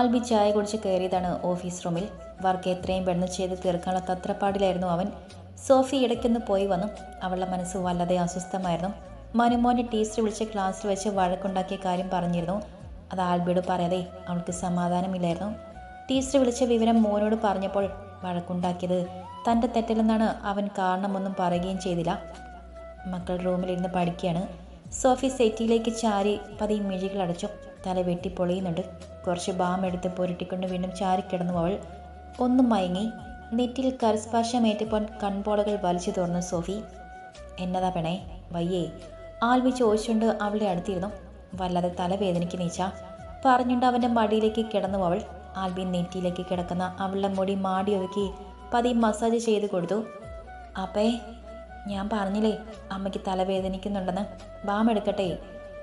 ആൽബി ചായ കുടിച്ച് കയറിയതാണ് ഓഫീസ് റൂമിൽ. വർക്ക് എത്രയും പെട്ടെന്ന് ചെയ്ത് തീർക്കാനുള്ള തത്രപ്പാടിലായിരുന്നു അവൻ. സോഫി ഇടയ്ക്കൊന്ന് പോയി വന്നു. അവളുടെ മനസ്സ് വല്ലാതെ അസ്വസ്ഥമായിരുന്നു. മനുമോനെ ടീച്ചർ വിളിച്ച് ക്ലാസ്സിൽ വെച്ച് വഴക്കുണ്ടാക്കിയ കാര്യം പറഞ്ഞിരുന്നു. അത് ആൽബിയോട് പറയാതെ അവൾക്ക് സമാധാനമില്ലായിരുന്നു. ടീച്ചർ വിളിച്ച വിവരം മോനോട് പറഞ്ഞപ്പോൾ വഴക്കുണ്ടാക്കിയത് തന്റെ തെറ്റിലെന്നാണ് അവൻ കാരണമൊന്നും പറയുകയും ചെയ്തില്ല. മക്കൾ റൂമിലിരുന്ന് പഠിക്കുകയാണ്. സോഫി സെറ്റിയിലേക്ക് ചാരി പതി മിഴികളടച്ചു. തല വെട്ടി പൊളിയുന്നുണ്ട്. കുറച്ച് ബാം എടുത്ത് പുരട്ടിക്കൊണ്ട് വീണ്ടും ചാരിക്കിടന്നു അവൾ. ഒന്നും മയങ്ങി. നെറ്റിൽ കരസ്പർശമേറ്റപ്പോൾ കൺപോളകൾ വലിച്ചു തുറന്നു സോഫി. എന്നതാ പെണേ വയ്യേ. ആൽവി ചോദിച്ചുകൊണ്ട് അവളെ അടുത്തിരുന്നു. വല്ലാതെ തലവേദനയ്ക്ക് നീച്ച. പറഞ്ഞുകൊണ്ട് അവന്റെ മടിയിലേക്ക് കിടന്നു അവൾ. ആൽബി നെറ്റിയിലേക്ക് കിടക്കുന്ന അവളുടെ മുടി മാടി ഒതുക്കി പതി മസാജ് ചെയ്ത് കൊടുത്തു. അപ്പേ ഞാൻ പറഞ്ഞില്ലേ അമ്മയ്ക്ക് തലവേദനിക്കുന്നുണ്ടെന്ന്. ബാം എടുക്കട്ടെ.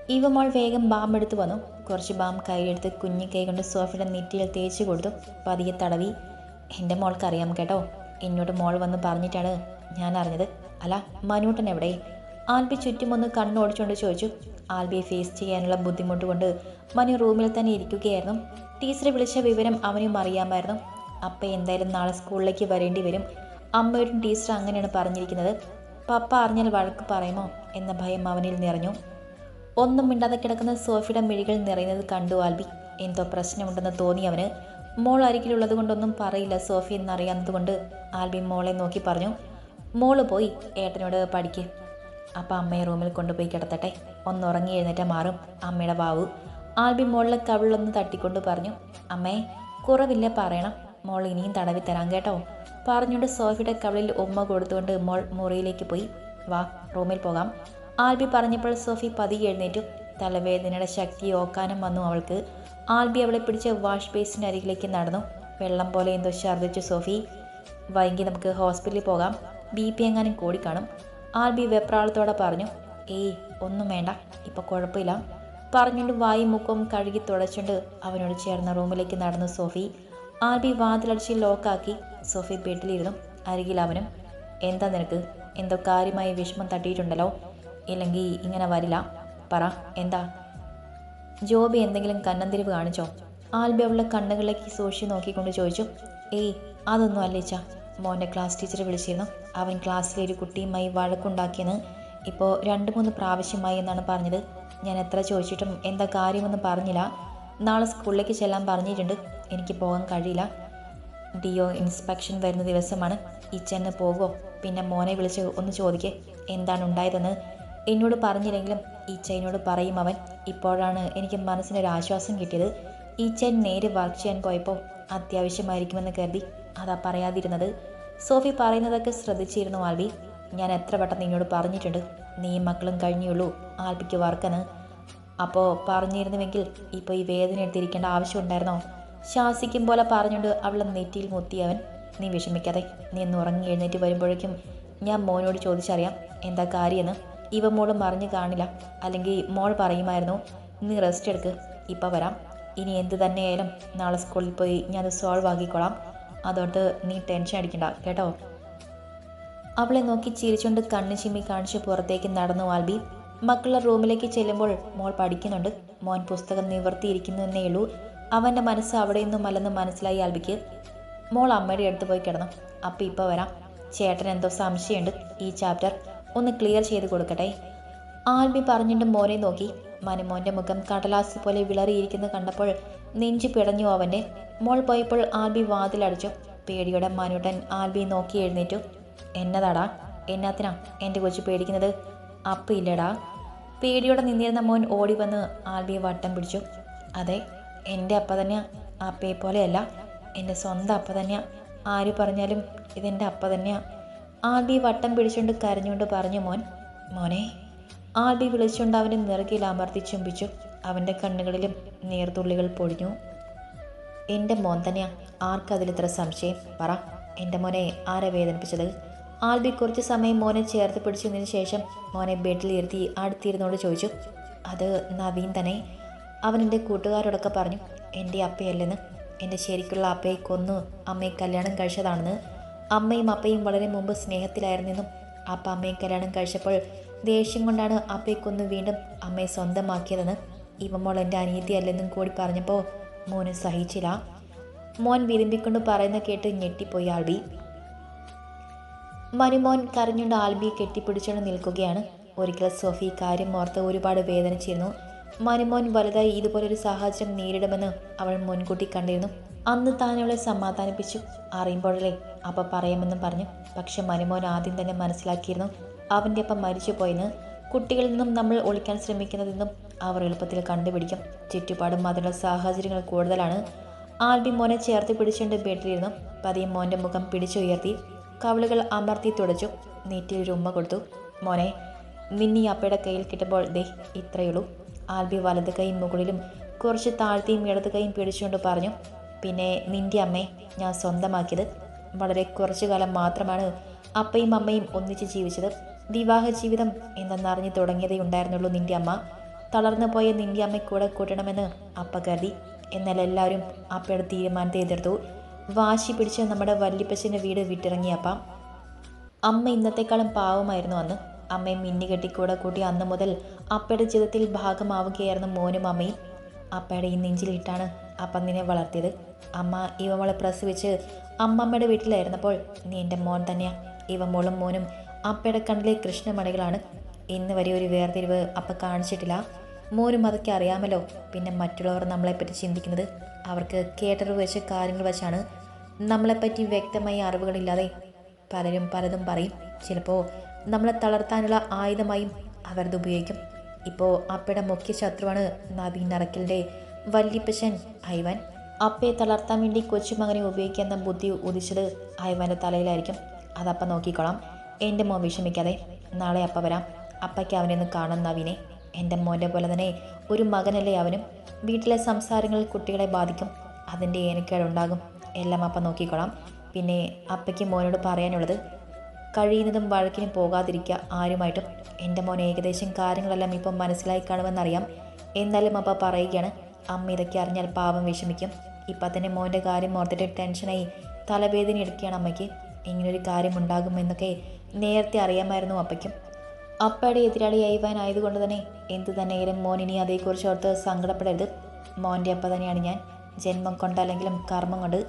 ഇവ മോൾ വേഗം ബാം എടുത്തു വന്നു. കുറച്ച് ബാം കൈയെടുത്ത് കുഞ്ഞി കൈ കൊണ്ട് സോഫയുടെ നെറ്റിയിൽ തേച്ച് കൊടുത്തു. പതിയെ തടവി. എന്റെ മോൾക്ക് അറിയാം കേട്ടോ. എന്നോട് മോൾ വന്ന് പറഞ്ഞിട്ടാണ് ഞാൻ അറിഞ്ഞത്. അല്ല മനൂട്ടൻ എവിടെ? ആൽബി ചുറ്റുമൊന്ന് കണ്ണോടിച്ചുകൊണ്ട് ചോദിച്ചു. ആൽബിയെ ഫേസ് ചെയ്യാനുള്ള ബുദ്ധിമുട്ട് കൊണ്ട് മനു റൂമിൽ തന്നെ ഇരിക്കുകയായിരുന്നു. ടീച്ചറെ വിളിച്ച വിവരം അവനും അറിയാമായിരുന്നു. അപ്പ എന്തായാലും നാളെ സ്കൂളിലേക്ക് വരേണ്ടി വരും. അമ്മയോടും ടീച്ചർ അങ്ങനെയാണ് പറഞ്ഞിരിക്കുന്നത്. പപ്പ അറിഞ്ഞാൽ വഴക്ക് പറയുമോ? എന്ന ഭയം അവനിൽ നിറഞ്ഞു. ഒന്നും മിണ്ടാതെ കിടക്കുന്ന സോഫിയുടെ മിഴികൾ നിറയുന്നത് കണ്ടു ആൽബി. എന്തോ പ്രശ്നമുണ്ടെന്ന് തോന്നി അവന്. മോൾ അരികിലുള്ളത് കൊണ്ടൊന്നും പറയില്ല സോഫി എന്നറിയാവുന്നതുകൊണ്ട് ആൽബി മോളെ നോക്കി പറഞ്ഞു മോൾ പോയി ഏട്ടനോട് പഠിക്ക്. അപ്പം അമ്മയെ റൂമിൽ കൊണ്ടുപോയി കിടത്തട്ടെ. ഒന്ന് ഉറങ്ങി എഴുന്നേറ്റ് മാറും അമ്മയുടെ വാവു. ആൽബി മോളിലെ കവിളൊന്ന് തട്ടിക്കൊണ്ട് പറഞ്ഞു അമ്മേ കുറവില്ല പറയണം. മോൾ ഇനിയും തടവി തരാം കേട്ടോ. പറഞ്ഞുകൊണ്ട് സോഫിയുടെ കവിളിൽ ഉമ്മ കൊടുത്തുകൊണ്ട് മോൾ മുറിയിലേക്ക് പോയി. വാ റൂമിൽ പോകാം. ആൽബി പറഞ്ഞപ്പോൾ സോഫി പതിയെ എഴുന്നേറ്റു. തലവേദനയുടെ ശക്തി ഓക്കാനം വന്നു അവൾക്ക്. ആൽബി അവളെ പിടിച്ച് വാഷ് ബേസിന്റെ അരികിലേക്ക് നടന്നു. വെള്ളം പോലെ എന്തോ ഛർദ്ദിച്ചു സോഫി. വൈകി നമുക്ക് ഹോസ്പിറ്റലിൽ പോകാം. ബി പി എങ്ങാനും കൂടി കാണും. ആൽബി വെപ്രാളത്തോടെ പറഞ്ഞു ഏയ് ഒന്നും വേണ്ട. ഇപ്പോൾ കുഴപ്പമില്ല. പറഞ്ഞുകൊണ്ട് വായി മുഖവും കഴുകി തുടച്ചുകൊണ്ട് അവനോട് ചേർന്ന റൂമിലേക്ക് നടന്നു സോഫി. ആൽബി വാതിലടിച്ച് ലോക്കാക്കി സോഫി ബെഡിലിരുന്നു. അരികിൽ അവനും എന്താ നിനക്ക്? എന്തോ കാര്യമായി വിഷമം തട്ടിയിട്ടുണ്ടല്ലോ. ഇല്ലെങ്കിൽ ഇങ്ങനെ വരില്ല. പറ എന്താ? ജോബി എന്തെങ്കിലും കന്നന്തിരിവ് കാണിച്ചോ? ആൽബി അവളുടെ കണ്ണുകളിലേക്ക് സൂക്ഷി നോക്കിക്കൊണ്ട് ചോദിച്ചു ഏയ് അതൊന്നും അല്ലേച്ച മോന്റെ ക്ലാസ് ടീച്ചർ വിളിച്ചിരുന്നു. അവൻ ക്ലാസ്സിലെ ഒരു കുട്ടിയുമായി വഴക്കുണ്ടാക്കിയെന്ന് ഇപ്പോൾ രണ്ട് മൂന്ന് പ്രാവശ്യമായി എന്നാണ് പറഞ്ഞത്. ഞാൻ എത്ര ചോദിച്ചിട്ടും എന്താ കാര്യമൊന്നും പറഞ്ഞില്ല. നാളെ സ്കൂളിലേക്ക് ചെല്ലാൻ പറഞ്ഞിട്ടുണ്ട്. എനിക്ക് പോകാൻ കഴിയില്ല. ഡിഒ ഇൻസ്പെക്ഷൻ വരുന്ന ദിവസമാണ്. ഇച്ചെന്ന് പോകുമോ പിന്നെ മോനെ വിളിച്ച് ഒന്ന് ചോദിക്കേ. എന്താണ് ഉണ്ടായതെന്ന് എന്നോട് പറഞ്ഞില്ലെങ്കിലും ഈച്ചനോട് പറയും അവൻ. ഇപ്പോഴാണ് എനിക്ക് മനസ്സിനൊരു ആശ്വാസം കിട്ടിയത്. ഈച്ചൻ നേരെ വർക്ക് ചെയ്യാൻ പോയപ്പോൾ അത്യാവശ്യമായിരിക്കുമെന്ന് കരുതി അതാ പറയാതിരുന്നത്. സോഫി പറയുന്നതൊക്കെ ശ്രദ്ധിച്ചിരുന്നു ആൽബി. ഞാൻ എത്ര വട്ടം നിന്നോട് പറഞ്ഞിട്ടുണ്ട്. നീ മക്കളും കഴിഞ്ഞുള്ളൂ. ആൽബിക്ക് വർക്കെന്ന്. അപ്പോൾ പറഞ്ഞിരുന്നുവെങ്കിൽ ഇപ്പോൾ ഈ വേദന എടുത്തിരിക്കേണ്ട ആവശ്യമുണ്ടായിരുന്നോ ശാസിക്കും പോലെ പറഞ്ഞുകൊണ്ട് അവളെ നെറ്റിയിൽ മുത്തിയവൻ നീ വിഷമിക്കാതെ. നീ ഒന്ന് ഉറങ്ങി എഴുന്നേറ്റ് വരുമ്പോഴേക്കും ഞാൻ മോനോട് ചോദിച്ചറിയാം. എന്താ കാര്യമെന്ന്. ഇവ മോൾ മറിഞ്ഞു കാണില്ല. അല്ലെങ്കിൽ മോൾ പറയുമായിരുന്നു ഇന്ന് റെസ്റ്റ് എടുക്ക് ഇപ്പം വരാം. ഇനി എന്ത് തന്നെയായാലും നാളെ സ്കൂളിൽ പോയി ഞാനത് സോൾവ് ആക്കിക്കോളാം. അതുകൊണ്ട് നീ ടെൻഷൻ അടിക്കണ്ട കേട്ടോ? അവളെ നോക്കി ചിരിച്ചുകൊണ്ട് കണ്ണ് ചിമ്മി കാണിച്ച് പുറത്തേക്ക് നടന്നു ആൽബി. മക്കളുടെ റൂമിലേക്ക് ചെല്ലുമ്പോൾ മോൾ പഠിക്കുന്നുണ്ട്. മോൻ പുസ്തകം നിവർത്തിയിരിക്കുന്നു എന്നേ ഉള്ളൂ. അവന്റെ മനസ്സ് അവിടെയൊന്നും അല്ലെന്ന് മനസ്സിലായി ആൽബിക്ക്. മോൾ അമ്മയുടെ അടുത്ത് പോയി കിടന്നു. അപ്പം ഇപ്പോൾ വരാം. ചേട്ടൻ എന്തോ സംശയമുണ്ട് ഈ ചാപ്റ്റർ ഒന്ന് ക്ലിയർ ചെയ്ത് കൊടുക്കട്ടെ. ആൽബി പറഞ്ഞിട്ട് മോനെ നോക്കി. മനുമോന്റെ മുഖം കടലാസ് പോലെ വിളറിയിരിക്കുന്നത് കണ്ടപ്പോൾ നെഞ്ചു പിടഞ്ഞു അവന്റെ മോൾ പോയപ്പോൾ ആൽബി വാതിലടച്ചു. പേടിയുടെ മനുട്ടൻ ആൽബി നോക്കി എഴുന്നേറ്റു. എന്നതാടാ? എന്നാത്തിനാ എന്റെ കൊച്ചു പേടിക്കുന്നത്? അപ്പം ഇല്ലടാ. പേടിയോടെ നിന്നിരുന്ന മോൻ ഓടി വന്ന് ആൽബിയെ വട്ടം പിടിച്ചു. അതെ എന്റെ അപ്പ തന്നെയാ. അപ്പയെ പോലെയല്ല എന്റെ സ്വന്തം അപ്പ തന്നെയാ. ആര് പറഞ്ഞാലും ഇതെന്റെ അപ്പ തന്നെയാ. ആൽബി വട്ടം പിടിച്ചുകൊണ്ട് കരഞ്ഞുകൊണ്ട് പറഞ്ഞു മോൻ മോനെ. ആദി വിളിച്ചുകൊണ്ട് അവനെ നിറകിൽ അമർത്തി ചുംബിച്ചു. അവന്റെ കണ്ണുകളിലും നീർത്തുള്ളികൾ പൊടിഞ്ഞു എന്റെ മോൻ തന്നെയാ. ആർക്കതിൽ ഇത്ര സംശയം? പറ. എന്റെ മോനെ ആരെ വേദനിപ്പിച്ചത്? ആൽബി കുറച്ച് സമയം മോനെ ചേർത്ത് പിടിച്ചതിന് ശേഷം മോനെ ബെഡിൽ ഇരുത്തി അടുത്തിരുന്നോട് ചോദിച്ചു അത് നവീൻ തന്നെ? അവൻ എന്റെ കൂട്ടുകാരോടൊക്കെ പറഞ്ഞു എന്റെ അപ്പയല്ലെന്ന്. എന്റെ ശരിക്കുള്ള അപ്പയെ കൊന്നു. അമ്മയെ കല്യാണം കഴിച്ചതാണെന്ന്. അമ്മയും അപ്പയും വളരെ മുമ്പ് സ്നേഹത്തിലായിരുന്നെന്നും അപ്പ അമ്മയെ കല്യാണം കഴിച്ചപ്പോൾ ദേഷ്യം കൊണ്ടാണ് അപ്പയെ കൊന്നു വീണ്ടും അമ്മയെ സ്വന്തമാക്കിയതെന്ന് ഇവമോൾ എന്റെ അനിയത്തിയല്ലെന്നും കൂടി പറഞ്ഞപ്പോൾ മോന് സഹിച്ചില്ല. മോൻ വിരുമ്പിക്കൊണ്ട് പറയുന്ന കേട്ട് ഞെട്ടിപ്പോയി ആൽബി മനുമോൻ കരഞ്ഞുകൊണ്ട് ആൽബിയെ കെട്ടിപ്പിടിച്ചുകൊണ്ട് നിൽക്കുകയാണ്. ഒരിക്കൽ സോഫി കാര്യം ഓർത്ത് ഒരുപാട് വേദനിച്ചിരുന്നു. മനുമോൻ വലുതായി ഇതുപോലൊരു സാഹചര്യം നേരിടുമെന്ന് അവൾ മുൻകൂട്ടി കണ്ടിരുന്നു. അന്ന് താൻ അവളെ സമാധാനിപ്പിച്ചു. അറിയുമ്പോഴല്ലേ അപ്പ പറയാമെന്നും പറഞ്ഞു. പക്ഷെ മനുമോൻ ആദ്യം തന്നെ മനസ്സിലാക്കിയിരുന്നു അവന്റെ അപ്പം മരിച്ചു പോയെന്ന് കുട്ടികളിൽ നിന്നും നമ്മൾ ഒളിക്കാൻ ശ്രമിക്കുന്നതെന്നും അവർ എളുപ്പത്തിൽ കണ്ടുപിടിക്കും. ചുറ്റുപാടും അതിനുള്ള സാഹചര്യങ്ങൾ കൂടുതലാണ്. ആൽബി മോനെ ചേർത്ത് പിടിച്ചുകൊണ്ട് ബെഡിലിരുന്നു പതിയെ മോന്റെ മുഖം പിടിച്ചുയർത്തി കവളുകൾ അമർത്തി തുടച്ചു. നീറ്റിൽ ഒരു ഉമ്മ കൊടുത്തു. മോനെ നിന്നി അപ്പയുടെ കയ്യിൽ കിട്ടുമ്പോൾ ദേ ഇത്രയുള്ളൂ ആൽബി വലത് കൈ മുകളിലും കുറച്ച് താഴ്ത്തിയും ഇടത് കൈയും പിടിച്ചുകൊണ്ട് പറഞ്ഞു. പിന്നെ നിന്റെ അമ്മയെ ഞാൻ സ്വന്തമാക്കിയത്. വളരെ കുറച്ചു കാലം മാത്രമാണ് അപ്പയും അമ്മയും ഒന്നിച്ച് ജീവിച്ചത്. വിവാഹ ജീവിതം എന്തെന്നറിഞ്ഞു തുടങ്ങിയതേ ഉണ്ടായിരുന്നുള്ളൂ നിന്റെ അമ്മ. തളർന്നു പോയ നിന്റെ അമ്മ കൂടെ കൂട്ടണമെന്ന് അപ്പ കരുതി. എന്നാൽ എല്ലാവരും അപ്പയുടെ തീരുമാനത്തെ എതിർത്തു. വാശി പിടിച്ച് നമ്മുടെ വല്ലിപ്പച്ചന്റെ വീട് വിട്ടിറങ്ങിയപ്പ അമ്മ ഇന്നത്തെക്കാളും പാവമായിരുന്നു അന്ന്. അമ്മയും മിന്നുകെട്ടി കൂടെ കൂട്ടി അന്ന് മുതൽ അപ്പയുടെ ജീവിതത്തിൽ ഭാഗമാവുകയായിരുന്നു മോനും അമ്മയും. അപ്പയുടെ ഈ നെഞ്ചിലിട്ടാണ് അപ്പം നിന്നെ വളർത്തിയത്. അമ്മ ഇവമോളെ പ്രസവിച്ച് അമ്മമ്മയുടെ വീട്ടിലായിരുന്നപ്പോൾ നീ എന്റെ മോൻ തന്നെയാണ് ഇവ മോളും മോനും അപ്പയുടെ കണ്ണിലെ കൃഷ്ണമണികളാണ്. ഇന്ന് വരെ ഒരു വേർതിരിവ് അപ്പ കാണിച്ചിട്ടില്ല. മോനും അതൊക്കെ അറിയാമല്ലോ. പിന്നെ മറ്റുള്ളവർ നമ്മളെപ്പറ്റി ചിന്തിക്കുന്നത് അവർക്ക് കേട്ടറിവ് വെച്ച് കാര്യങ്ങൾ വെച്ചാണ്. നമ്മളെപ്പറ്റി വ്യക്തമായ അറിവുകളില്ലാതെ പലരും പലതും പറയും. ചിലപ്പോൾ നമ്മളെ തളർത്താനുള്ള ആയുധമായും അവരത് ഉപയോഗിക്കും. ഇപ്പോൾ അപ്പയുടെ മുഖ്യ ശത്രുവാണ് നവീൻ നറക്കലിന്റെ വല്ലിപ്പച്ചൻ ഐവൻ. അപ്പയെ തളർത്താൻ വേണ്ടി കൊച്ചുമകനെ ഉപയോഗിക്കുന്ന ബുദ്ധി ഉദിച്ചത് ഐവന്റെ തലയിലായിരിക്കും. അതപ്പ നോക്കിക്കോളാം. എന്റെ മോൻ വിഷമിക്കാതെ. നാളെ അപ്പ വരാം. അപ്പയ്ക്ക് അവനെ ഒന്ന് കാണുന്ന നവീനെ. എന്റെ മോന്റെ പോലെ തന്നെ ഒരു മകനല്ലേ അവനും. വീട്ടിലെ സംസാരങ്ങൾ കുട്ടികളെ ബാധിക്കും. അതിന്റെ ഏനക്കേടുണ്ടാകും. എല്ലാം അപ്പ നോക്കിക്കോളാം. പിന്നെ അപ്പയ്ക്ക് മോനോട് പറയാനുള്ളത് കഴിയുന്നതും വഴക്കിനും പോകാതിരിക്കുക ആരുമായിട്ടും. എന്റെ മോൻ ഏകദേശം കാര്യങ്ങളെല്ലാം ഇപ്പം മനസ്സിലായി കാണുമെന്നറിയാം. എന്നാലും അപ്പ പറയുകയാണ് അമ്മ ഇതൊക്കെ അറിഞ്ഞാൽ പാവം വിഷമിക്കും. ഇപ്പം തന്നെ മോന്റെ കാര്യം ഓർത്തിട്ട് ടെൻഷനായി തലവേദന എടുക്കുകയാണ് അമ്മയ്ക്ക്. ഇങ്ങനൊരു കാര്യം ഉണ്ടാകുമെന്നൊക്കെ നേരത്തെ അറിയാമായിരുന്നു അപ്പയ്ക്കും. അപ്പയുടെ എതിരാളി ആയതുകൊണ്ട് തന്നെ എന്തു തന്നെയായാലും മോൻ ഇനി അതേക്കുറിച്ച് ഓർത്ത് സങ്കടപ്പെടരുത്. മോന്റെ അപ്പ തന്നെയാണ് ഞാൻ. ജന്മം കൊണ്ടല്ലെങ്കിലും കർമ്മം കൊണ്ട്.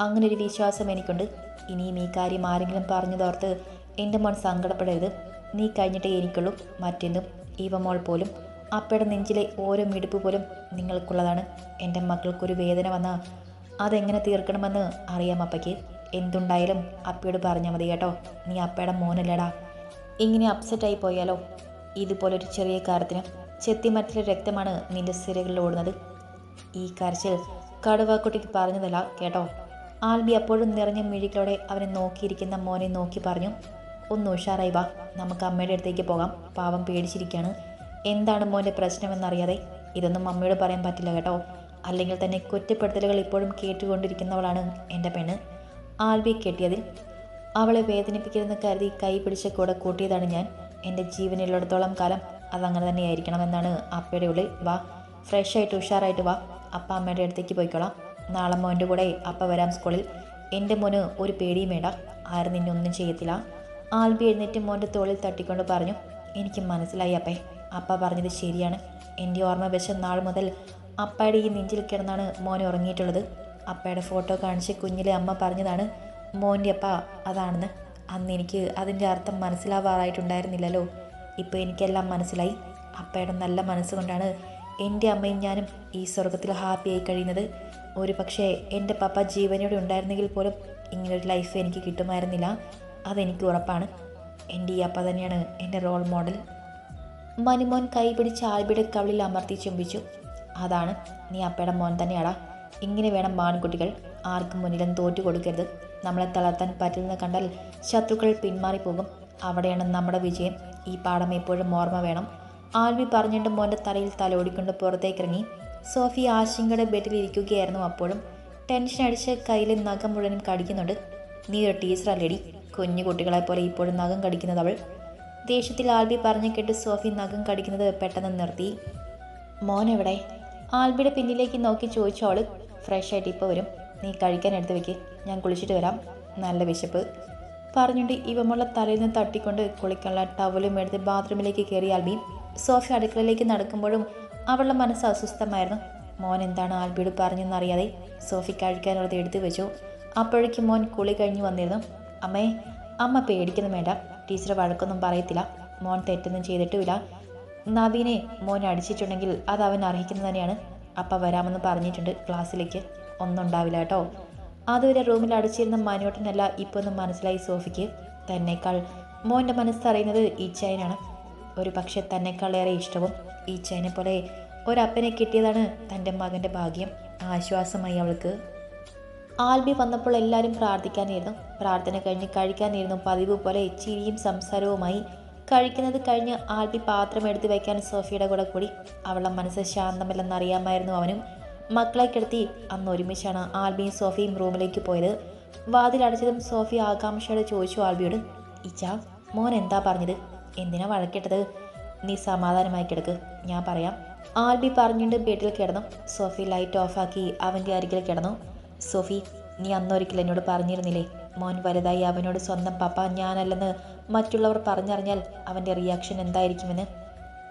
അങ്ങനെ ഒരു വിശ്വാസം എനിക്കുണ്ട്. ഇനിയും ഈ കാര്യം ആരെങ്കിലും പറഞ്ഞതോർത്ത് എന്റെ മോൻ സങ്കടപ്പെടരുത്. നീ കഴിഞ്ഞിട്ടേ എനിക്കുള്ളൂ. മറ്റെന്തും? ഇവ മോൾ പോലും അപ്പയുടെ നെഞ്ചിലെ ഓരോ മിടുപ്പ് പോലും നിങ്ങൾക്കുള്ളതാണ്. എന്റെ മക്കൾക്കൊരു വേദന വന്നാൽ അതെങ്ങനെ തീർക്കണമെന്ന് അറിയാം അപ്പയ്ക്ക്. എന്തുണ്ടായാലും അപ്പയോട് പറഞ്ഞാൽ മതി കേട്ടോ. നീ അപ്പയുടെ മോനല്ലടാ. ഇങ്ങനെ അപ്സെറ്റായി പോയാലോ? ഇതുപോലൊരു ചെറിയ കാര്യത്തിന് ചെത്തിമറ്റിലെ രക്തമാണ് നിന്റെ സിരകളിൽ ഓടുന്നത്. ഈ കരച്ചിൽ കടുവാക്കുട്ടിക്ക് പറഞ്ഞതല്ല കേട്ടോ. ആൽബി അപ്പോഴും നിറഞ്ഞ മിഴികളോടെ അവനെ നോക്കിയിരിക്കുന്ന മോനെ നോക്കി പറഞ്ഞു ഒന്ന് ഉഷാറായി വാ. നമുക്ക് അമ്മയുടെ അടുത്തേക്ക് പോകാം. പാവം പേടിച്ചിരിക്കുകയാണ്. എന്താണ് മോന്റെ പ്രശ്നമെന്നറിയാതെ? ഇതൊന്നും അമ്മയോട് പറയാൻ പറ്റില്ല കേട്ടോ. അല്ലെങ്കിൽ തന്നെ കുറ്റപ്പെടുത്തലുകൾ ഇപ്പോഴും കേട്ടുകൊണ്ടിരിക്കുന്നവളാണ് എന്റെ പെണ്ണ്. ആൽവിയെ കെട്ടിയതിൽ അവളെ വേദനിപ്പിക്കരുതെന്ന് കരുതി കൈ പിടിച്ച കൂടെ കൂട്ടിയതാണ് ഞാൻ. എന്റെ ജീവനുള്ളിടത്തോളം കാലം അതങ്ങനെ തന്നെ ആയിരിക്കണമെന്നാണ് അപ്പയുടെ ഉള്ളിൽ. വാ ഫ്രഷ് ആയിട്ട് ഉഷാറായിട്ട് വാ. അപ്പ അമ്മയുടെ അടുത്തേക്ക് പോയിക്കോളാം. നാളെ മോന്റെ കൂടെ അപ്പ വരാം സ്കൂളിൽ എന്റെ മോന് ഒരു പേടിയും വേണ്ട. ആരും നിന്നെ ഒന്നും ചെയ്യത്തില്ല. ആൽബി എഴുന്നേറ്റ് മോന്റെ തോളിൽ തട്ടിക്കൊണ്ട് പറഞ്ഞു എനിക്ക് മനസ്സിലായി അപ്പേ. അപ്പ പറഞ്ഞത് ശരിയാണ്. എന്റെ ഓർമ്മ വെച്ച നാൾ മുതൽ അപ്പയുടെ ഈ നെഞ്ചിൽ കിടന്നാണ് മോൻ ഉറങ്ങിയിട്ടുള്ളത്. അപ്പയുടെ ഫോട്ടോ കാണിച്ച് കുഞ്ഞിലെ അമ്മ പറഞ്ഞതാണ് മോന്റെ അപ്പ അതാണെന്ന്. അന്ന് എനിക്ക് അതിന്റെ അർത്ഥം മനസ്സിലാവാറായിട്ടുണ്ടായിരുന്നില്ലല്ലോ. ഇപ്പോൾ എനിക്കെല്ലാം മനസ്സിലായി. അപ്പയുടെ നല്ല മനസ്സുകൊണ്ടാണ് എന്റെ അമ്മയും ഞാനും ഈ സ്വർഗത്തിൽ ഹാപ്പിയായി കഴിയുന്നത്. ഒരു പക്ഷേ എന്റെ പപ്പ ജീവനോടെ ഉണ്ടായിരുന്നെങ്കിൽ പോലും ഇങ്ങനൊരു ലൈഫ് എനിക്ക് കിട്ടുമായിരുന്നില്ല. അതെനിക്ക് ഉറപ്പാണ്. എന്റെ ഈ അപ്പ തന്നെയാണ് എന്റെ റോൾ മോഡൽ. മനുമോൻ കൈ പിടിച്ച് ആൽബിയുടെ കവിളിൽ അമർത്തി ചുംബിച്ചു. അതാണ് നീ അപ്പയുടെ മോൻ തന്നെയാടാ. ഇങ്ങനെ വേണം ആൺകുട്ടികൾ ആർക്കും മുന്നിലും തോറ്റു കൊടുക്കരുത്. നമ്മളെ തളർത്താൻ പറ്റുന്ന കണ്ടാൽ ശത്രുക്കൾ പിന്മാറിപ്പോകും. അവിടെയാണ് നമ്മുടെ വിജയം. ഈ പാഠം എപ്പോഴും ഓർമ്മ വേണം. ആൽവി പറഞ്ഞിട്ട് മോന്റെ തലയിൽ തലോടിക്കൊണ്ട് പുറത്തേക്കിറങ്ങി. സോഫി ആശങ്കയുടെ ബെഡിൽ ഇരിക്കുകയായിരുന്നു അപ്പോഴും. ടെൻഷൻ അടിച്ച് കയ്യിലെ നഖം മുഴുവനും കടിക്കുന്നുണ്ട്. നീ ഒരു ടീച്ചറല്ലേടി. കുഞ്ഞു കുട്ടികളെ പോലെ ഇപ്പോഴും നഖം കടിക്കുന്നത് അവൾ. ദേഷ്യത്തിൽ ആൽബി പറഞ്ഞു കേട്ട് സോഫി നഖം കടിക്കുന്നത് പെട്ടെന്ന് നിർത്തി. മോൻ എവിടെ ആൽബിയുടെ പിന്നിലേക്ക് നോക്കി ചോദിച്ചോൾ ഫ്രഷ് ആയിട്ട് ഇപ്പോൾ വരും. നീ കഴിക്കാൻ എടുത്ത് വെക്ക്. ഞാൻ കുളിച്ചിട്ട് വരാം. നല്ല വിശപ്പ്. പറഞ്ഞുകൊണ്ട് ഇവമുള്ള തലയിൽ നിന്ന് തട്ടിക്കൊണ്ട് കുളിക്കാനുള്ള ടവലും എടുത്ത് ബാത്റൂമിലേക്ക് കയറി ആൽബി. സോഫി അടുക്കളയിലേക്ക് നടക്കുമ്പോഴും അവളുടെ മനസ്സ് അസ്വസ്ഥമായിരുന്നു. മോൻ എന്താണ് ആൽബിയോട് പറഞ്ഞെന്നറിയാതെ സോഫി കഴിക്കാനുള്ളത് എടുത്തു വെച്ചു? അപ്പോഴേക്കും മോൻ കുളി കഴിഞ്ഞു വന്നിരുന്നു. അമ്മേ അമ്മ പേടിക്കുന്നു വേണ്ട. ടീച്ചർ വഴക്കൊന്നും പറയത്തില്ല. മോൻ തെറ്റൊന്നും ചെയ്തിട്ടുമില്ല. നവീനെ മോൻ അടിച്ചിട്ടുണ്ടെങ്കിൽ അത് അവൻ അർഹിക്കുന്നത് തന്നെയാണ്. അപ്പം വരാമെന്ന് പറഞ്ഞിട്ടുണ്ട് ക്ലാസ്സിലേക്ക്. ഒന്നും ഉണ്ടാവില്ല കേട്ടോ. അതുവരെ റൂമിൽ അടിച്ചിരുന്ന മനോട്ടനല്ല ഇപ്പോൾ ഒന്ന് മനസ്സിലായി സോഫിക്ക്. തന്നെക്കാൾ മോന്റെ മനസ്സറിയുന്നത് ഈച്ചായനാണ് ഒരു പക്ഷെ തന്നെക്കാളേറെ ഇഷ്ടവും ഈച്ചായനെ പോലെ ഒരപ്പനെ കിട്ടിയതാണ് തന്റെ മകന്റെ ഭാഗ്യം. ആശ്വാസമായി അവൾക്ക്. ആൽബി വന്നപ്പോൾ എല്ലാവരും പ്രാർത്ഥിക്കാനിരുന്നു. പ്രാർത്ഥന കഴിഞ്ഞ് കഴിക്കാനിരുന്നു. പതിവ് പോലെ ചിരിയും സംസാരവുമായി കഴിക്കുന്നത് കഴിഞ്ഞ് ആൽബി പാത്രം എടുത്തു വയ്ക്കാൻ സോഫിയുടെ കൂടെ കൂടി. അവളുടെ മനസ്സ് ശാന്തമല്ലെന്നറിയാമായിരുന്നു അവനും. മക്കളെ കിടത്തി അന്ന് ഒരുമിച്ചാണ് ആൽബിയും സോഫിയും റൂമിലേക്ക് പോയത്. വാതിലടച്ചതും സോഫി ആകാംക്ഷയോടെ ചോദിച്ചു ആൽബിയോട് ഇച്ച മോൻ എന്താ പറഞ്ഞത്? എന്തിനാ വഴക്കിട്ടത്? നീ സമാധാനമായി കിടക്ക്. ഞാൻ പറയാം. ആൽബി പറഞ്ഞുകൊണ്ട് ബെഡിൽ കിടന്നു. സോഫി ലൈറ്റ് ഓഫാക്കി അവന്റെ അരികിൽ കിടന്നു. സോഫി നീ അന്നൊരിക്കൽ എന്നോട് പറഞ്ഞിരുന്നില്ലേ? മോൻ വലുതായി അവനോട് സ്വന്തം പപ്പ ഞാനല്ലെന്ന് മറ്റുള്ളവർ പറഞ്ഞറിഞ്ഞാൽ അവന്റെ റിയാക്ഷൻ എന്തായിരിക്കുമെന്ന്?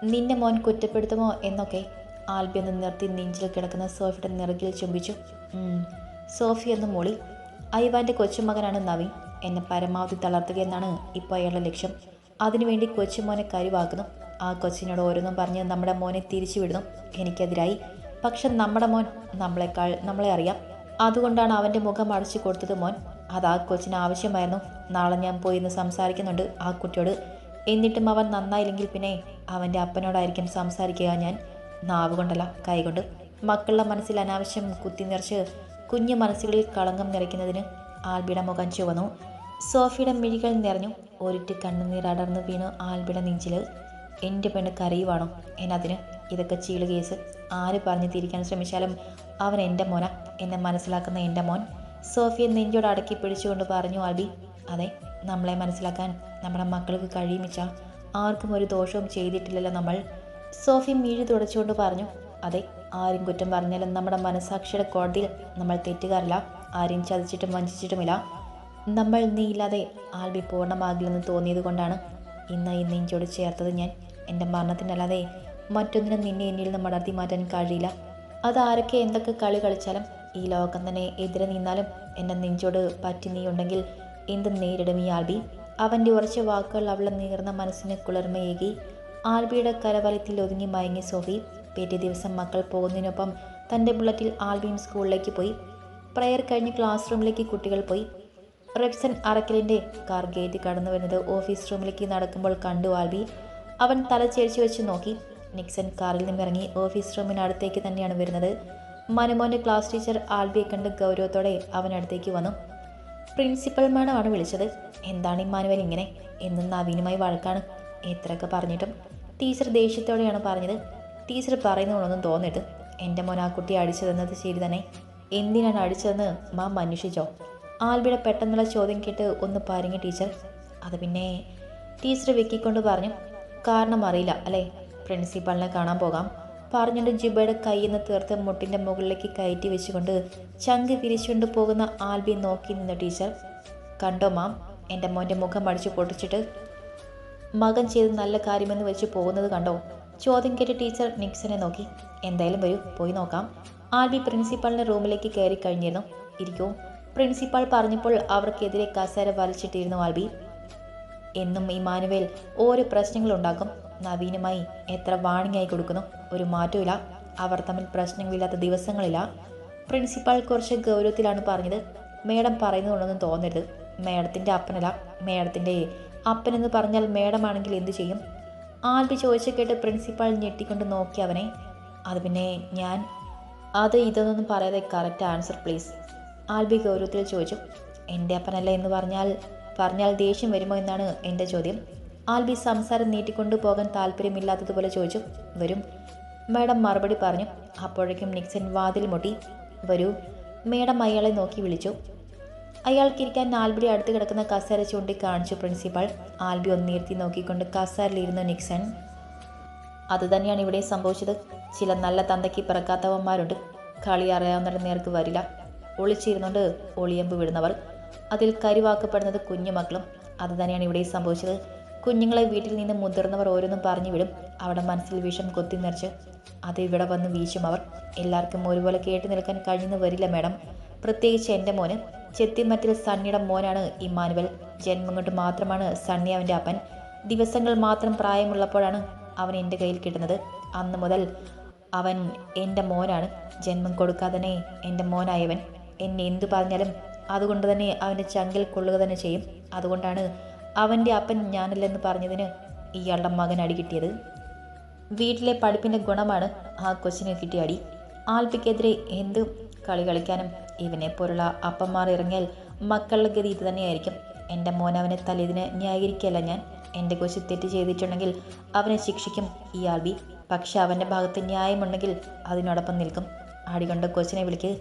നിന്നെ മോൻ കുറ്റപ്പെടുത്തുമോ എന്നൊക്കെ ആൽബി ഒന്ന് നിർത്തി നെഞ്ചിൽ കിടക്കുന്ന സോഫിയുടെ നിറകിൽ ചുംബിച്ചു. സോഫി എന്ന മോളി. ഐവാന്റെ കൊച്ചുമകനാണ് നവീൻ എന്നെ പരമാവധി തളർത്തുക എന്നാണ് ഇപ്പോൾ അയാളുടെ ലക്ഷ്യം. അതിനുവേണ്ടി കൊച്ചുമോനെ കരുവാക്കുന്നു. ആ കൊച്ചിനോട് ഓരോന്നും പറഞ്ഞ് നമ്മുടെ മോനെ തിരിച്ചു വിടുന്നു. എനിക്കെതിരായി. പക്ഷെ നമ്മുടെ മോൻ നമ്മളെക്കാൾ നമ്മളെ അറിയാം. അതുകൊണ്ടാണ് അവന്റെ മുഖം അടച്ചു കൊടുത്തത് മോൻ. അത് ആ കൊച്ചിന് ആവശ്യമായിരുന്നു. നാളെ ഞാൻ പോയി ഇന്ന് സംസാരിക്കുന്നുണ്ട് ആ കുട്ടിയോട്. എന്നിട്ടും അവൻ നന്നായില്ലെങ്കിൽ പിന്നെ അവന്റെ അപ്പനോടായിരിക്കും സംസാരിക്കുക ഞാൻ. നാവ് കൊണ്ടല്ല കൈകൊണ്ട് മക്കളുടെ മനസ്സിൽ അനാവശ്യം കുത്തി നിറച്ച് കുഞ്ഞു മനസ്സുകളിൽ കളങ്കം നിറയ്ക്കുന്നതിന് ആൽബിയുടെ മുഖം ചുവന്നു. സോഫിയുടെ മിഴികൾ നിറഞ്ഞു. ഒരിട്ട് കണ്ണുനീർ അടർന്നു വീണു ആൽബിയുടെ നെഞ്ചിൽ എന്റെ പെണ്ണ് കരയുവാണോ? എന്നതിന് ഇതൊക്കെ ചീൾ കേസ്. ആര് പറഞ്ഞു തിരിക്കാൻ ശ്രമിച്ചാലും അവൻ എന്റെ മോന എന്നെ മനസ്സിലാക്കുന്ന എന്റെ മോൻ സോഫിയെ നെഞ്ചോട് അടക്കി പിടിച്ചുകൊണ്ട് പറഞ്ഞു അബി അതെ നമ്മളെ മനസ്സിലാക്കാൻ നമ്മുടെ മക്കൾക്ക് കഴിയുമിച്ച ആർക്കും ഒരു ദോഷവും ചെയ്തിട്ടില്ലല്ലോ നമ്മൾ. സോഫി മീഴി തുടച്ചുകൊണ്ട് പറഞ്ഞു അതെ ആരും കുറ്റം പറഞ്ഞാലും നമ്മുടെ മനസാക്ഷിയുടെ കോടതിയിൽ നമ്മൾ തെറ്റുകാരില്ല. ആരെയും ചതിച്ചിട്ടും വഞ്ചിച്ചിട്ടുമില്ല. നമ്മൾ നീ ഇല്ലാതെ ആൽബി പൂർണമാകില്ലെന്ന് തോന്നിയത് കൊണ്ടാണ് ഇന്ന് ഈ നെഞ്ചോട് ചേർത്തത് ഞാൻ. എന്റെ മരണത്തിനല്ലാതെ മറ്റൊന്നിനും നിന്നെ എന്നിൽ നിന്ന് മടർത്തി മാറ്റാൻ കഴിയില്ല. അതാരൊക്കെ എന്തൊക്കെ കളി കളിച്ചാലും ഈ ലോകം തന്നെ എതിരെ നിന്നാലും എന്റെ നെഞ്ചോട് പറ്റി നീ ഉണ്ടെങ്കിൽ എന്ത് നേരിടും ഈ ആൽബി? അവന്റെ ഉറച്ച വാക്കുകൾ അവളെ നീർന്ന മനസ്സിനെ കുളിർമയേകി. ആൽബിയുടെ കരവലത്തിൽ ഒതുങ്ങി മയങ്ങി സോഫി പിറ്റേ ദിവസം മക്കൾ പോകുന്നതിനൊപ്പം തന്റെ ബുള്ളറ്റിൽ ആൽബിയും സ്കൂളിലേക്ക് പോയി. പ്രയർ കഴിഞ്ഞ് ക്ലാസ് റൂമിലേക്ക് കുട്ടികൾ പോയി. റെബ്സൺ അറക്കലിന്റെ കാർ ഗേറ്റ് കടന്നു വരുന്നത് ഓഫീസ് റൂമിലേക്ക് നടക്കുമ്പോൾ കണ്ടു ആൽബി. അവൻ തല വെച്ച് നോക്കി. നിക്സൺ കാറിൽ നിന്നിറങ്ങി ഓഫീസ് റൂമിനടുത്തേക്ക് തന്നെയാണ് വരുന്നത്. മനുമോന്റെ ക്ലാസ് ടീച്ചർ ആൽബിയെ കണ്ട് ഗൗരവത്തോടെ അവനടുത്തേക്ക് വന്നു. പ്രിൻസിപ്പൽ മാഡമാണ് വിളിച്ചത്. എന്താണ് ഇമ്മാനുവൽ ഇങ്ങനെ? എന്നും നവീനുമായി വഴക്കാണ് എത്രയൊക്കെ പറഞ്ഞിട്ടും ടീച്ചർ ദേഷ്യത്തോടെയാണ് പറഞ്ഞത്. ടീച്ചർ പറയുന്നതൊന്നും തോന്നിട്ട് എന്റെ മോൻ ആ കുട്ടിയെ അടിച്ചതെന്നത് ശരി തന്നെ. എന്തിനാണ് അടിച്ചതെന്ന് മാം അന്വേഷിച്ചോ? ആൽബിയുടെ പെട്ടെന്നുള്ള ചോദ്യം കേട്ട് ഒന്ന് പരങ്ങി ടീച്ചർ. അത് പിന്നെ ടീച്ചർ വെക്കിക്കൊണ്ട് പറഞ്ഞു. കാരണം അറിയില്ല അല്ലേ? പ്രിൻസിപ്പാളിനെ കാണാൻ പോകാം. പറഞ്ഞുകൊണ്ട് ജിബയുടെ കയ്യിൽ നിന്ന് തീർത്ത് മുട്ടിന്റെ മുകളിലേക്ക് കയറ്റി വെച്ചുകൊണ്ട് ചങ്ക് വിരിച്ചുകൊണ്ട് പോകുന്ന ആൽബി നോക്കി നിന്ന ടീച്ചർ. കണ്ടോ മാം എന്റെ മോന്റെ മുഖം അടിച്ചു പൊട്ടിച്ചിട്ട് മകൻ ചെയ്ത് നല്ല കാര്യമെന്ന് വെച്ച് പോകുന്നത് കണ്ടോ? ചോദ്യം കേട്ട് ടീച്ചർ നിക്സനെ നോക്കി. എന്തായാലും വരൂ പോയി നോക്കാം. ആൽബി പ്രിൻസിപ്പാളിന്റെ റൂമിലേക്ക് കയറി കഴിഞ്ഞിരുന്നു. ഇരിക്കൂ. പ്രിൻസിപ്പാൾ പറഞ്ഞപ്പോൾ അവർക്കെതിരെ കസേര വലിച്ചിട്ടിരുന്നു ആൽബി. എന്നും ഇമാനുവേൽ ഓരോ പ്രശ്നങ്ങളുണ്ടാക്കും നവീനുമായി എത്ര വാണിങ്ങായി കൊടുക്കുന്നു? ഒരു മാറ്റമില്ല അവർ തമ്മിൽ പ്രശ്നങ്ങളില്ലാത്ത ദിവസങ്ങളില്ല. പ്രിൻസിപ്പാൾ കുറച്ച് ഗൗരവത്തിലാണ് പറഞ്ഞത്. മേഡം പറയുന്നതുണ്ടെന്ന് തോന്നരുത്. മേഡത്തിന്റെ അപ്പനല്ല. മേഡത്തിന്റെ അപ്പനെന്ന് പറഞ്ഞാൽ മേഡമാണെങ്കിൽ എന്തു ചെയ്യും? ആൽബി ചോദിച്ചു കേട്ട് പ്രിൻസിപ്പാൾ ഞെട്ടിക്കൊണ്ട് നോക്കി അവനെ. അത് പിന്നെ ഞാൻ? അത് ഇതൊന്നും പറയാതെ കറക്റ്റ് ആൻസർ പ്ലീസ്. ആൽബി ഗൗരവത്തിൽ ചോദിച്ചു. എന്റെ അപ്പനല്ല എന്ന് പറഞ്ഞാൽ പറഞ്ഞാൽ ദേഷ്യം വരുമോ എന്നാണ് എന്റെ ചോദ്യം. ആൽബി സംസാരം നീട്ടിക്കൊണ്ടു പോകാൻ താല്പര്യമില്ലാത്തതുപോലെ ചോദിച്ചു വരും. മേഡം മറുപടി പറഞ്ഞു അപ്പോഴേക്കും നിക്സൻ വാതിൽ മുട്ടി. വരൂ. മേഡം അയാളെ നോക്കി വിളിച്ചു. അയാൾക്കിരിക്കാൻ ആൽബിയുടെ അടുത്ത് കിടക്കുന്ന കസേര ചൂണ്ടി കാണിച്ചു പ്രിൻസിപ്പൾ. ആൽബി ഒന്നീർത്തി നോക്കിക്കൊണ്ട് കസേരയിലിരുന്നു നിക്സൺ അതുതന്നെയാണ് ഇവിടെ സംഭവിച്ചത്. ചില നല്ല തന്തയ്ക്ക് പിറക്കാത്തവന്മാരുണ്ട്. കളി അറിയാവുന്നവരുടെ നേർക്ക് വരില്ല. ഒളിച്ചിരുന്നുകൊണ്ട് ഒളിയമ്പ് വിടുന്നവർ. അതിൽ കരിവാക്കപ്പെടുന്നത് കുഞ്ഞുമക്കളും അതുതന്നെയാണ് ഇവിടെ സംഭവിച്ചത്. കുഞ്ഞുങ്ങളെ വീട്ടിൽ നിന്ന് മുതിർന്നവർ ഓരോന്നും പറഞ്ഞു വിടും. അവിടെ മനസ്സിൽ വിഷം കൊത്തി നിറച്ച് അത് ഇവിടെ വന്ന് വീശും അവർ. എല്ലാവർക്കും ഒരുപോലെ കേട്ടു നിൽക്കാൻ കഴിഞ്ഞെന്ന് വരില്ല മാഡം. പ്രത്യേകിച്ച് എന്റെ മോന്. ചെത്തിമറ്റിൽ സണ്ണിയുടെ മോനാണ് ഇമ്മാനുവൽ. ജന്മം കൊണ്ട് മാത്രമാണ് സണ്ണി അവന്റെ അപ്പൻ. ദിവസങ്ങൾ മാത്രം പ്രായമുള്ളപ്പോഴാണ് അവൻ എന്റെ കയ്യിൽ കിട്ടുന്നത്. അന്ന് മുതൽ അവൻ എന്റെ മോനാണ്. ജന്മം കൊടുക്കാതെ തന്നെ എന്റെ മോനായവൻ. എന്നെ എന്തു പറഞ്ഞാലും അതുകൊണ്ട് തന്നെ അവന്റെ ചങ്കിൽ കൊള്ളുക തന്നെ ചെയ്യും. അതുകൊണ്ടാണ് അവന്റെ അപ്പൻ ഞാനല്ലെന്ന് പറഞ്ഞതിന് ഇയാളുടെ മകൻ അടി കിട്ടിയത്. വീട്ടിലെ പഠിപ്പിന്റെ ഗുണമാണ് ആ കൊച്ചിന് കിട്ടിയ അടി. ആൽപ്പിക്കെതിരെ എന്ത് കളി കളിക്കാനും ഇവനെ പോലുള്ള അപ്പന്മാർ ഇറങ്ങിയാൽ മക്കളുടെ ഗതി ഇത് തന്നെയായിരിക്കും. എന്റെ മോൻ അവനെ തലേതിന് ന്യായീകരിക്കുകയല്ല ഞാൻ. എന്റെ കൊച്ചു തെറ്റ് ചെയ്തിട്ടുണ്ടെങ്കിൽ അവനെ ശിക്ഷിക്കും ഈ ആൽബി. പക്ഷെ അവന്റെ ഭാഗത്ത് ന്യായമുണ്ടെങ്കിൽ അതിനോടൊപ്പം നിൽക്കും. അടികൊണ്ട് കൊച്ചിനെ വിളിക്ക്.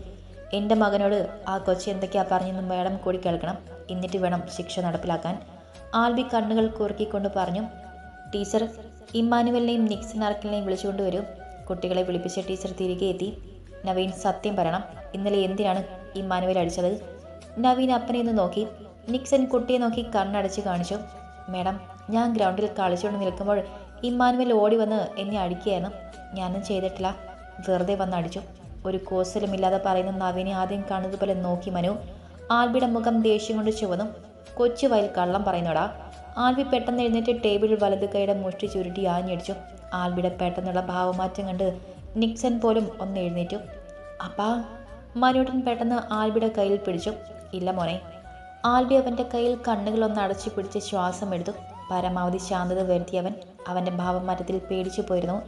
എന്റെ മകനോട് ആ കൊച്ചി എന്തൊക്കെയാ പറഞ്ഞെന്ന് മേഡം കൂടി കേൾക്കണം. എന്നിട്ട് വേണം ശിക്ഷ നടപ്പിലാക്കാൻ. ആൽബി കണ്ണുകൾ കുറുക്കിക്കൊണ്ട് പറഞ്ഞു ടീച്ചർ ഇമ്മാനുവലിനെയും നിക്സൻ അർക്കലിനെയും വിളിച്ചുകൊണ്ട് വരും. കുട്ടികളെ വിളിപ്പിച്ച ടീച്ചർ തിരികെ എത്തി. നവീൻ സത്യം പറയണം. ഇന്നലെ എന്തിനാണ് ഇമ്മാനുവൽ അടിച്ചത്? നവീൻ അപ്പനെ ഒന്ന് നോക്കി. നിക്സൻ കുട്ടിയെ നോക്കി കണ്ണടച്ച് കാണിച്ചു. മേഡം ഞാൻ ഗ്രൗണ്ടിൽ കളിച്ചുകൊണ്ട് നിൽക്കുമ്പോൾ ഇമ്മാനുവൽ ഓടി വന്ന് എന്നെ അടിക്കുകയായിരുന്നു. ഞാനും ചെയ്തിട്ടില്ല. വെറുതെ വന്ന് അടിച്ചു. ഒരു കോസലുമില്ലാതെ പറയുന്ന നവീനെ ആദ്യം കാണുന്നതുപോലെ നോക്കി മനു. ആൽബിയുടെ മുഖം ദേഷ്യം കൊണ്ട് ചുവന്നു. കൊച്ചു വയൽ കള്ളം പറയുന്നോടാ. ആൽബി പെട്ടെന്ന് എഴുന്നേറ്റ് ടേബിളിൽ വലത് കൈയുടെ മുഷ്ടി ചുരുട്ടി ആഞ്ഞടിച്ചു. ആൽബിയുടെ പെട്ടെന്നുള്ള ഭാവമാറ്റം കണ്ട് നിക്സൺ പോലും ഒന്ന് എഴുന്നേറ്റു. അപ്പാ മനുട്ടൻ പെട്ടെന്ന് ആൽബിയുടെ കയ്യിൽ പിടിച്ചു. ഇല്ല മോനെ. ആൽബി അവന്റെ കയ്യിൽ കണ്ണുകളൊന്ന് അടച്ചു പിടിച്ച് ശ്വാസം എടുത്തു. പരമാവധി ശാന്തത വരുത്തിയവൻ അവന്റെ ഭാവമാറ്റത്തിൽ പേടിച്ചു പോയിരുന്നു.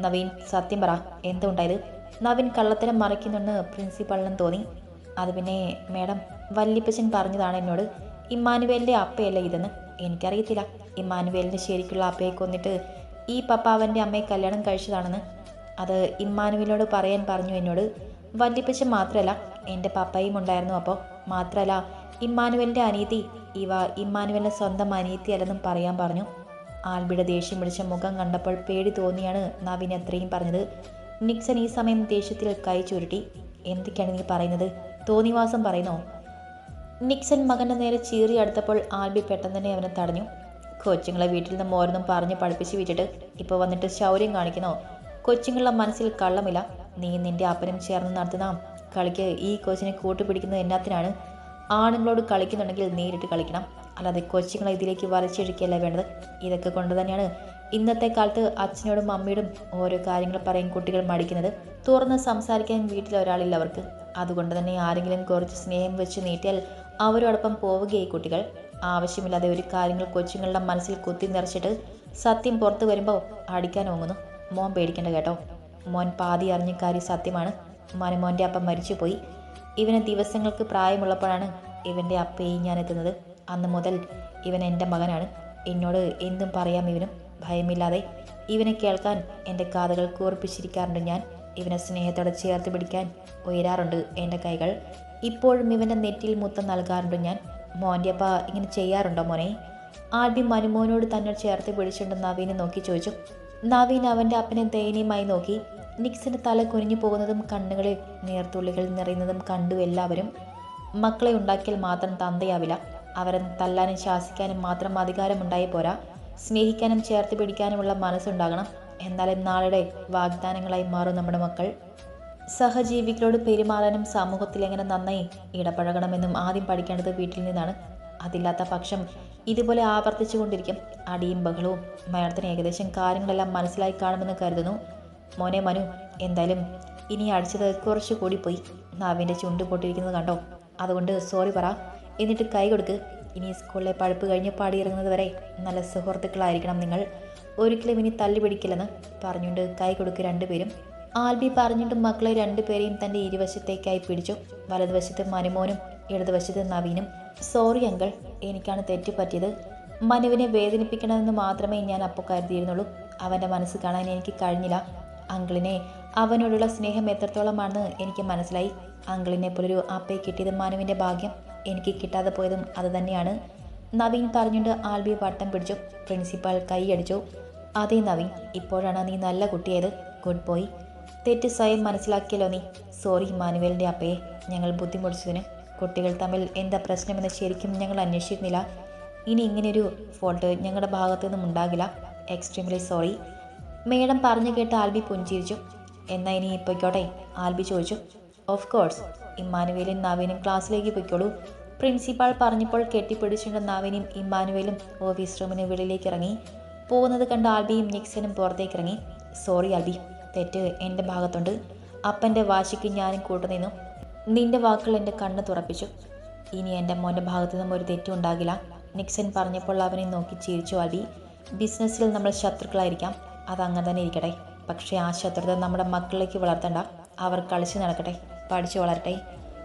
നവീൻ സത്യം പറ എന്തുണ്ടായത്? നവീൻ കള്ളത്തരം മറിക്കുന്നുണ്ട് പ്രിൻസിപ്പളിനും തോന്നി. അത് പിന്നെ മേഡം വല്ലിപ്പച്ചൻ പറഞ്ഞതാണ് എന്നോട്. ഇമ്മാനുവേലിന്റെ അപ്പയല്ല ഇതെന്ന്? എനിക്കറിയത്തില്ല. ഇമ്മാനുവേലിന്റെ ശരിക്കുള്ള അപ്പയെ കൊന്നിട്ട് ഈ പപ്പ അവന്റെ അമ്മയെ കല്യാണം കഴിച്ചതാണെന്ന്. അത് ഇമ്മാനുവേലിനോട് പറയാൻ പറഞ്ഞു എന്നോട്. വല്യപ്പച്ച മാത്രമല്ല എന്റെ പപ്പയും ഉണ്ടായിരുന്നു അപ്പോൾ മാത്രമല്ല ഇമ്മാനുവലിന്റെ അനീതി ഇവ ഇമ്മാനുവലിന്റെ സ്വന്തം അനീതി അല്ലെന്നും പറയാൻ പറഞ്ഞു. ആൽബിയുടെ ദേഷ്യം പിടിച്ച മുഖം കണ്ടപ്പോൾ പേടി തോന്നിയാണ് നവീൻ അത്രയും പറഞ്ഞത്. നിക്സൺ ഈ സമയം ദേഷ്യത്തിൽ കൈ ചുരുട്ടി. എന്തൊക്കെയാണ് നീ പറയുന്നത്? തോന്നിവാസം പറയുന്നോ? നിക്സൺ മകന്റെ നേരെ ചീറി അടുത്തപ്പോൾ ആൽബി പെട്ടെന്ന് തന്നെ അവനെ തടഞ്ഞു. കൊച്ചുങ്ങളെ വീട്ടിൽ നിന്ന് ഓരോന്നും പറഞ്ഞ് പഠിപ്പിച്ച് വിട്ടിട്ട് ഇപ്പോൾ വന്നിട്ട് ശൗര്യം കാണിക്കുന്നോ. കൊച്ചുങ്ങളുടെ മനസ്സിൽ കള്ളമില്ല. നീ നിന്റെ അപ്പനും ചേർന്ന് നടത്തുന്ന കളിക്ക് ഈ കൊച്ചിനെ കൂട്ടുപിടിക്കുന്നത് എന്നാത്തിനാണ്. ആണുങ്ങളോട് കളിക്കുന്നുണ്ടെങ്കിൽ നേരിട്ട് കളിക്കണം. അല്ലാതെ കൊച്ചുങ്ങളെ ഇതിലേക്ക് വരച്ചിരിക്കുകയല്ല വേണ്ടത്. ഇതൊക്കെ കൊണ്ട് തന്നെയാണ് ഇന്നത്തെ കാലത്ത് അച്ഛനോടും അമ്മയോടും ഓരോ കാര്യങ്ങൾ പറയും കുട്ടികൾ മടിക്കുന്നത്. തുറന്ന് സംസാരിക്കാൻ വീട്ടിൽ ഒരാളില്ല അവർക്ക്. അതുകൊണ്ട് തന്നെ ആരെങ്കിലും കുറച്ച് സ്നേഹം വെച്ച് നീട്ടിയാൽ അവരോടൊപ്പം പോവുകയായി കുട്ടികൾ. ആവശ്യമില്ലാതെ ഒരു കാര്യങ്ങൾ കൊച്ചുങ്ങളുടെ മനസ്സിൽ കുത്തി നിറച്ചിട്ട് സത്യം പുറത്തു വരുമ്പോൾ അടിക്കാൻ ഓങ്ങുന്നു. മോൻ പേടിക്കേണ്ട കേട്ടോ. മോൻ പാതി അറിഞ്ഞ കാര്യം സത്യമാണ്. മനുമോന്റെ അപ്പം മരിച്ചുപോയി. ഇവന് ദിവസങ്ങൾക്ക് പ്രായമുള്ളപ്പോഴാണ് ഇവന്റെ അപ്പയും ഞാൻ എത്തുന്നത്. അന്ന് മുതൽ ഇവൻ എന്റെ മകനാണ്. എന്നോട് എന്തും പറയാം ഇവനും. ഭയമില്ലാതെ ഇവനെ കേൾക്കാൻ എന്റെ കാതുകൾ കൂർപ്പിച്ചിരിക്കാറുണ്ട് ഞാൻ. ഇവനെ സ്നേഹത്തോടെ ചേർത്ത് പിടിക്കാൻ ഉയരാറുണ്ട് എന്റെ കൈകൾ. ഇപ്പോഴും ഇവന്റെ നെറ്റിയിൽ മുത്തം നൽകാറുണ്ട് ഞാൻ. മോന്റെ അപ്പ ഇങ്ങനെ ചെയ്യാറുണ്ടോ മോനെ? ആദ്യം മനുമോനോട് തന്നെ ചേർത്ത് പിടിച്ചുകൊണ്ട് നവീനെ നോക്കി ചോദിച്ചു. നവീൻ അവന്റെ അപ്പനെ ദയനീയമായി നോക്കി. നിക്സിന്റെ തല കുനിഞ്ഞു പോകുന്നതും കണ്ണുകളിൽ നേർത്തുള്ളികൾ നിറയുന്നതും കണ്ടു എല്ലാവരും. മക്കളെ ഉണ്ടാക്കിയാൽ മാത്രം തന്തയാവില്ല. അവരെ തല്ലാനും ശാസിക്കാനും മാത്രം അധികാരമുണ്ടായി പോരാ. സ്നേഹിക്കാനും ചേർത്ത് പിടിക്കാനുമുള്ള മനസ്സുണ്ടാകണം. എന്നാലും നാളുടെ വാഗ്ദാനങ്ങളായി മാറും നമ്മുടെ മക്കൾ. സഹജീവികളോട് പെരുമാറാനും സമൂഹത്തിൽ എങ്ങനെ നന്നായി ഇടപഴകണമെന്നും ആദ്യം പഠിക്കേണ്ടത് വീട്ടിൽ നിന്നാണ്. അതില്ലാത്ത പക്ഷം ഇതുപോലെ ആവർത്തിച്ചു കൊണ്ടിരിക്കും അടിയും ബഹളവും മരണത്തിന് ഏകദേശം കാര്യങ്ങളെല്ലാം മനസ്സിലായി കാണുമെന്ന് കരുതുന്നു. മോനെ മനു എന്തായാലും ഇനി അടിച്ചത് കുറച്ച് കൂടി പോയി നാവിന്റെ ചുണ്ട് പൊട്ടിയിരിക്കുന്നത് കണ്ടോ? അതുകൊണ്ട് സോറി പറ. എന്നിട്ട് കൈ കൊടുക്ക്. ഇനി സ്കൂളിലെ പഴുപ്പ് കഴിഞ്ഞ് പാടിയിറങ്ങുന്നത് വരെ നല്ല സുഹൃത്തുക്കളായിരിക്കണം നിങ്ങൾ. ഒരിക്കലും ഇനി തല്ലി പിടിക്കില്ലെന്ന് പറഞ്ഞുകൊണ്ട് കൈ കൊടുക്ക് രണ്ടുപേരും. ആൽബി പറഞ്ഞിട്ട് മക്കളെ രണ്ടുപേരെയും തന്റെ ഇരുവശത്തേക്കായി പിടിച്ചു. വലതുവശത്ത് മനുമോനും ഇടതുവശത്ത് നവീനും. Sorry uncle. എനിക്കാണ് തെറ്റ് പറ്റിയത് മനുവിനെ വേദനിപ്പിക്കണമെന്ന് മാത്രമേ ഞാൻ അപ്പോൾ കരുതിയിരുന്നുള്ളൂ. അവന്റെ മനസ്സ് കാണാൻ എനിക്ക് കഴിഞ്ഞില്ല. അങ്കിളിനെ അവനോടുള്ള സ്നേഹം എത്രത്തോളമാണെന്ന് എനിക്ക് മനസ്സിലായി. അങ്കിളിനെ പോലൊരു അപ്പയെ കിട്ടിയത് മനുവിന്റെ ഭാഗ്യം. എനിക്ക് കിട്ടാതെ പോയതും അതുതന്നെയാണ് നവീൻ പറഞ്ഞുകൊണ്ട് ആൽബി വട്ടം പിടിച്ചു. പ്രിൻസിപ്പാൾ കൈയടിച്ചു. അതേ നവീൻ. ഇപ്പോഴാണ് നീ നല്ല കുട്ടിയായത്. Good boy. തെറ്റ് സ്വയം മനസ്സിലാക്കിയല്ലോ നീ. സോറി മാനുവലിന്റെ അപ്പയെ ഞങ്ങൾ ബുദ്ധിമുട്ടിച്ചതിന്. കുട്ടികൾ തമ്മിൽ എന്താ പ്രശ്നമെന്ന് ശരിക്കും ഞങ്ങൾ അന്വേഷിക്കുന്നില്ല ഇനി ഇങ്ങനെയൊരു ഫോൾട്ട് ഞങ്ങളുടെ ഭാഗത്തു നിന്നും ഉണ്ടാകില്ല. എക്സ്ട്രീംലി സോറി മേഡം പറഞ്ഞു കേട്ട് ആൽബി പുഞ്ചിരിച്ചു. എന്നാൽ ഇനി പൊയ്ക്കോട്ടെ? ആൽബി ചോദിച്ചു. ഓഫ് കോഴ്സ് ഇമ്മാനുവേലും നവീനും ക്ലാസ്സിലേക്ക് പൊയ്ക്കോളൂ. പ്രിൻസിപ്പാൾ പറഞ്ഞപ്പോൾ കെട്ടിപ്പിടിച്ചുകൊണ്ട് നവീനും ഇമ്മാനുവേലും ഓഫീസ് റൂമിന് വെളിയിലേക്ക് ഇറങ്ങി. പോകുന്നത് കണ്ട് ആൽബിയും നിക്സനും പുറത്തേക്ക് ഇറങ്ങി സോറി ആൽബി. തെറ്റ് എന്റെ ഭാഗത്തുണ്ട്. അപ്പന്റെ വാശിക്ക് ഞാനും കൂട്ടുനിന്നു. നിന്റെ വാക്കുകൾ എന്റെ കണ്ണ് തുറപ്പിച്ചു. ഇനി എന്റെ മോന്റെ ഭാഗത്തു നിന്നും ഒരു തെറ്റും ഉണ്ടാകില്ല. നിക്സൺ പറഞ്ഞപ്പോൾ അവനെ നോക്കി ചിരിച്ചു ആൽബി ബിസിനസ്സിൽ നമ്മൾ ശത്രുക്കളായിരിക്കാം. അതങ്ങനെ തന്നെ ഇരിക്കട്ടെ. പക്ഷേ ആ ശത്രുത നമ്മുടെ മക്കളിലേക്ക് വളർത്തണ്ട. അവർ കളിച്ച് നടക്കട്ടെ. പഠിച്ചു വളരട്ടെ.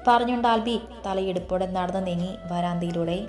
പറഞ്ഞുകൊണ്ട് ആൽബി തലയെടുപ്പോടെ നടന്നു നീങ്ങി വരാന്തയിലൂടെ.